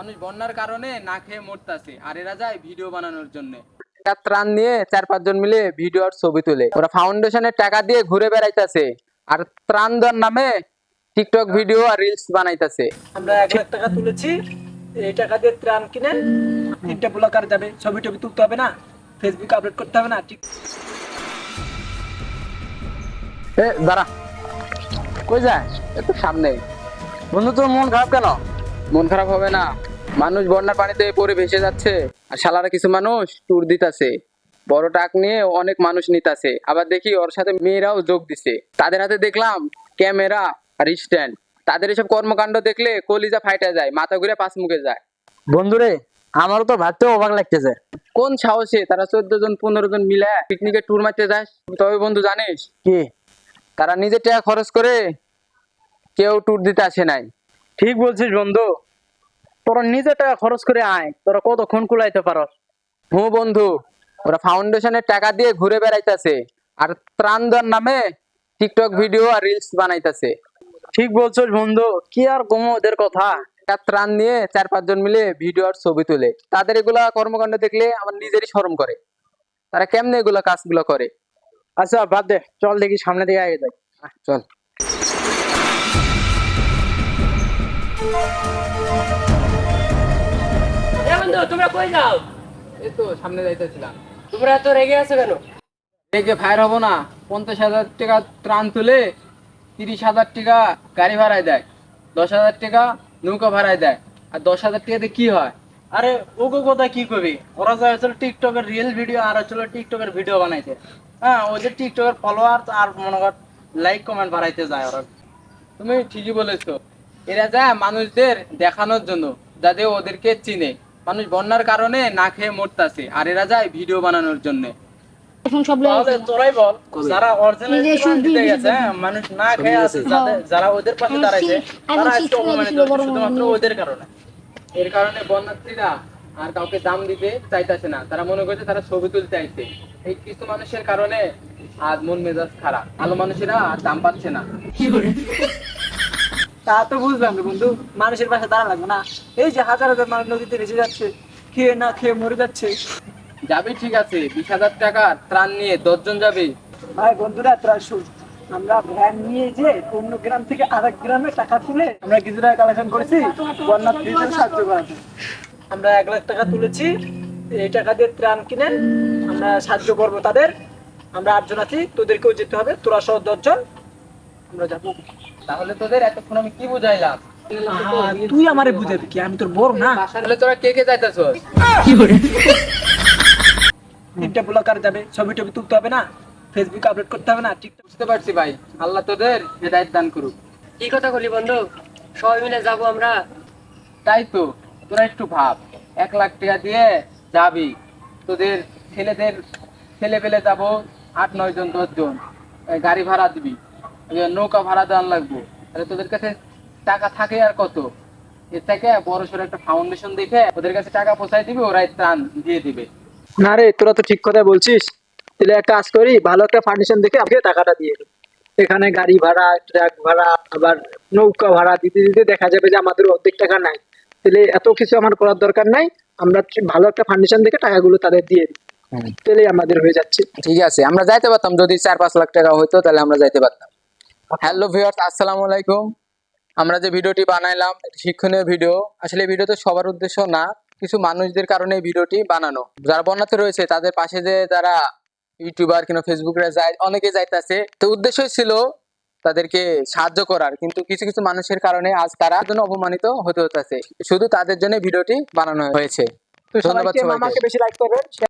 মানুষ বন্যার কারণে না খেয়ে মরতাছে আর এরা যায় ভিডিও বানানোর জন্য। ত্রাণ নিয়ে চার পাঁচজন মিলে ভিডিও আর ছবি তুলে। ওরা ফাউন্ডেশনের টাকা দিয়ে ঘুরে বেড়াইতেছে আর ত্রাণ দেওয়ার নামে টিকটক ভিডিও আর রিলস বানাইতেছে। আমরা এক লাখ টাকা তুলেছি এই টাকা দিয়ে ত্রাণ কিনে তিনটা ব্লকার যাবে ছবি টবি তুলতে হবে না ফেসবুকে আপলোড করতে হবে না ঠিক এ দাঁড়া। কই যায়? একটু সামনে। বন্ধু তোর মন খারাপ কেন? মন খারাপ হবে না। মানুষ বন্যার পানিতে পড়ে ভেসে যাচ্ছে। আর শালারা কিছু মানুষ ট্যুর দিতাছে। বড় টাক নিয়ে অনেক মানুষ নিতাছে। আবার দেখি ওর সাথে মেয়েরাও যোগ দিছে। তাদের হাতে দেখলাম ক্যামেরা আর স্ট্যান্ড তাদের এসব কর্মকাণ্ড দেখলে কলিজা ফাইটা যায় মাথা ঘুরে পাঁচ মুখে যায়। বন্ধুরে আমারও তো ভাবতে অবাক লাগতেছে। কোন সাহসে তারা চোদ্দ জন পনেরো জন মিলে পিকনিকে ট্যুর মারতে যায়? তবে বন্ধু জানিস? কি? তারা নিজের টাকা খরচ করে কেউ ট্যুর দিতে আসে নাই। ঠিক বলছিস বন্ধু। তোরা নিজে টাকা খরচ করে আয় তোরা কতক্ষণ কুলাইতে পারস? হু বন্ধু ওরা ফাউন্ডেশনের টাকা দিয়ে ঘুরে বেড়াইতেছে আর ত্রাণ দেওয়ার নামে টিকটক ভিডিও আর রিলস বানাইতেছে। ঠিক বলছিস বন্ধু কি আর কমো ওদের কথা? ত্রাণ নিয়ে চার পাঁচজন মিলে ভিডিও আর ছবি তুলে। তাদের এগুলা কর্মকাণ্ড দেখলে আমার নিজেরই শরম করে। তারা কেমনে এগুলা কাজগুলো করে? আচ্ছা বাদ দে চল দেখি সামনে দিকে আগে যাই। চল। বন্ধু তোমরা কই যাও? এই তো সামনে যাইতেছিলাম। তোমরা রেগে আছো কেন? দেখে ফায়ার হব না। পঞ্চাশ হাজার টাকা ত্রাণ তুলে তিরিশ হাজার টাকা গাড়ি ভাড়ায় দেয়। দশ হাজার টাকা নৌকা ভাড়ায় দেয়। আর দশ হাজার টাকাতে কি হয়? আরে ওগো কথা কি কবি ওরা যা হচ্ছিল টিকটকের রিয়েল ভিডিও আর হচ্ছিল টিকটকের ভিডিও বানাইতে হ্যাঁ ওই যে টিকটকের ফলোয়ার আর মনে কর লাইক কমেন্ট বাড়াইতে যায় ওরা। তুমি ঠিকই বলেছ। এরা যায় মানুষদের দেখানোর জন্য যাতে ওদেরকে চিনে। মানুষ বন্যার কারণে না খেয়ে মরতাছে আর এরা যায় ভিডিও বানানোর জন্য। এখন সব তোরাই বল যারা অরিজিনাল দিতে গেছে মানুষ না খেয়ে আছে যারা ওদের পাশে দাঁড়াইছে তারা আজকে অপমানিত ছিল হচ্ছে বড় শুধুমাত্র ওদের কারণে। এর কারণে বন্যার্থীরা আর কাউকে দাম দিতে চাইতেছে না তারা মনে করছে তারা ছবি তুলতে চাইছে। এই কিছু মানুষের কারণে আজ মন মেজাজ খারাপ ভালো মানুষেরা আর দাম পাচ্ছে না। তা তো বুঝলাম রে বন্ধু মানুষের পাশে দাঁড়া লাগবে না। এই যে হাজার হাজার মানুষ নদীতে ভেসে যাচ্ছে খেয়ে না খেয়ে মরে যাচ্ছে। যাবি ঠিক আছে বিশ হাজার টাকার ত্রাণ নিয়ে দশজন যাবে। ভাই বন্ধুরা তোরা শুন আমরা ভ্যান নিয়ে যে অন্য গ্রাম থেকে আরেক গ্রামে টাকা তুলে আমরা কিছু টাকা কালেকশন করেছি বন্যার্থীদের সাহায্য করাতে আমরা এক লাখ টাকা তুলেছি এই টাকা দিয়ে ত্রাণ কিনে আমরা সাহায্য করব তাদের। আমরা আটজন আছি তোদেরকেও যেতে হবে তোরা সহ দশজন আমরা যাব। তাহলে তোদের এতক্ষণ আমি কি বুঝাইলাম? তুই আমারে বুঝাবি কি? আমি তোর বড় না? তাহলে তোরা কে কে যাইতেছ তিনটা ব্লকার যাবে ছবি টবি তুলতে হবে না? ফেসবুকে আপলোড করতে হবে না? টিকটক বুঝতে পারছি ভাই। আল্লাহ তোদের হেদায়ত দান করুক। কি কথা বলি বন্ধু? সবাই মিলে যাব আমরা। তাই তো তোরা একটু ভাব। এক লাখ টাকা দিয়ে যাবি। তোদের ছেলেদের ছেলে পেলে যাব আট নয় জন দশ জন। গাড়ি ভাড়া দিবি। নৌকা ভাড়া দেওয়ার লাগবো। তাহলে তোদের কাছে টাকা থাকে আর কত? এর থেকে বড় সড়ো একটা ফাউন্ডেশন দেখে ওদের কাছে টাকা পৌঁছায় দিবি ওরাই ত্রাণ দিয়ে দিবে। না রে তোরা তো ঠিক কথা বলছিস। তাহলে এক কাজ করি ভালো একটা ফাউন্ডেশন দেখে আমাকে টাকাটা দিয়ে দিই। এখানে গাড়ি ভাড়া ট্রাক ভাড়া আবার নৌকা ভাড়া দিতে দিতে দেখা যাবে যে আমাদের অর্ধেক টাকা নাই। তাহলে এত কিছু আমার করার দরকার নাই আমরা ভালো একটা ফাউন্ডেশন দেখে টাকাগুলো তাদের দিয়ে দিই। তাহলে আমাদের হয়ে যাচ্ছে। ঠিক আছে আমরা যাইতে পারতাম যদি চার পাঁচ লাখ টাকা হইতো তাহলে আমরা যাইতে পারতাম। হ্যালো ভিউয়ার্স আসসালামু আলাইকুম। আমরা যে ভিডিওটি বানাইলাম শিক্ষণীয় ভিডিও। আসলে এই ভিডিওতে সবার উদ্দেশ্য না কিছু মানুষদের কারণে এই ভিডিওটি বানানো। যারা বন্যাতে রয়েছে তাদের পাশে যে যারা ইউটিউবার কিংবা ফেসবুকে যায় অনেকে যাইতেছে তো উদ্দেশ্যই ছিল তাদেরকে সাহায্য করার। কিন্তু কিছু কিছু মানুষের কারণে আজ তারা জন্য অপমানিত হতে হতেছে শুধু তাদের জন্য ভিডিওটি বানানো হয়েছে। তো ধন্যবাদ সবাইকে।